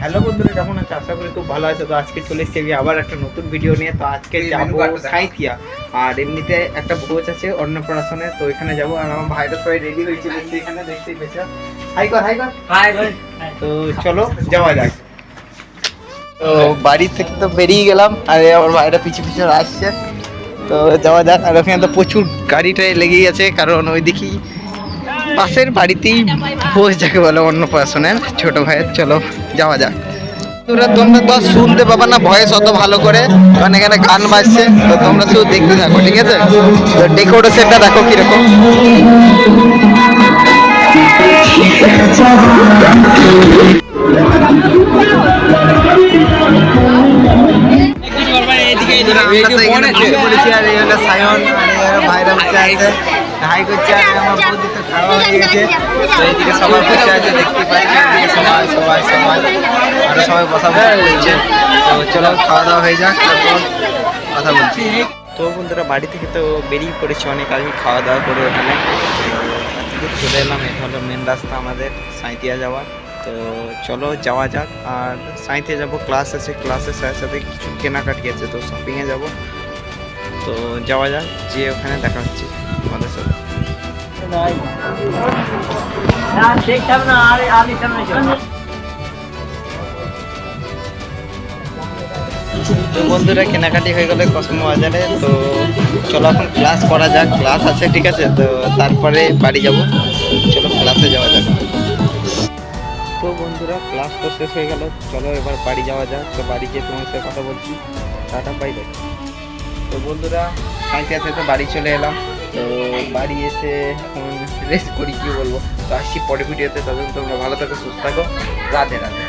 Hello বন্ধুরা কেমন আছে? আশা করি খুব ভালো আছে। তো আজকে চলে এসেছি আমি আবার একটা নতুন ভিডিও নিয়ে। তো আজকে যাব। সাঁইথিয়া। আর এমনিতে একটা ভোজ আছে অন্নপ্রাশনে তো এখানে যাব। আর আমার ভাইরা সবাই রেডি হয়েছে দেখছি এখানে দেখতেই পেয়েছ? হাই কর হাই কর। তো চলো যাওয়া যাক। তো বাড়ি থেকে তো বেরিয়ে গেলাম আর এই আমার ভাইরা পিছু পিছু আসছে। তো যাওয়া যাক আর ওখানে তো প্রচুর গাড়িটাই লেগেই আছে কারণ ওই দেখি পাশের বাড়িতেই ভোজ যাকে বলে অন্নপ্রাশনের ছোট ভাইয়ের চলো যাওয়া যাক। তোমরা তোমরা তো শুনতে পাবা না ভয়েস অত ভালো করে। কারণ এখানে গান বাজছে তো তোমরা শুধু দেখতে থাকো ঠিক আছে? তো ডেকোরেশনটা দেখো কীরকম। আমরা তো এখানে আর এই হলো সায়ন আর এই হলো ভাইরা বসে আছে। হাই করছে আমার বৌদি তো খাওয়া হয়ে গেছে। এইদিকে সবাই বসে আছে, দেখতে পাচ্ছি সবাই সবাই সবাই। আরও সবাই বসা তো চলো, খাওয়া দাওয়া হয়ে যাক, তারপর কথা বলছি। তো বন্ধুরা, বাড়ি থেকে তো বেরিয়ে পড়েছি অনেক আগে খাওয়া দাওয়া করে ওখানে। চলে এলাম, এটা হলো মেন রাস্তা আমাদের সাঁইতিয়া যাওয়ার। তো চলো, যাওয়া যাক। আর সাঁইতিয়া যাব ক্লাস আছে ক্লাসের সাথে সাথে কিছু কেনাকাটি আছে, তো শপিংয়ে যাব। তো যাওয়া যাক যে ওখানে দেখা হচ্ছে আমাদের সাথে। তো বন্ধুরা, কেনাকাটি হয়ে গেলে কসমো বাজারে, তো চলো এখন ক্লাস করা যাক। ক্লাস আছে, ঠিক আছে? তো তারপরে বাড়ি যাব। চলো ক্লাসে যাওয়া যাক। তো বন্ধুরা ক্লাস তো শেষ হয়ে গেল। চলো এবার বাড়ি যাওয়া যাক। তো বাড়ি গিয়ে তোমার সাথে কথা বলছি। টাটা বাই বাই তো বন্ধুরা সাঁইতে থেকে বাড়ি চলে এলাম। তো বাড়ি এসে এখন রেস্ট করি, কি বলব? তো আসছি পরে ভিডিওতে। তখন তোমরা ভালো থাকো, সুস্থ থাকো। রাধে রাধে।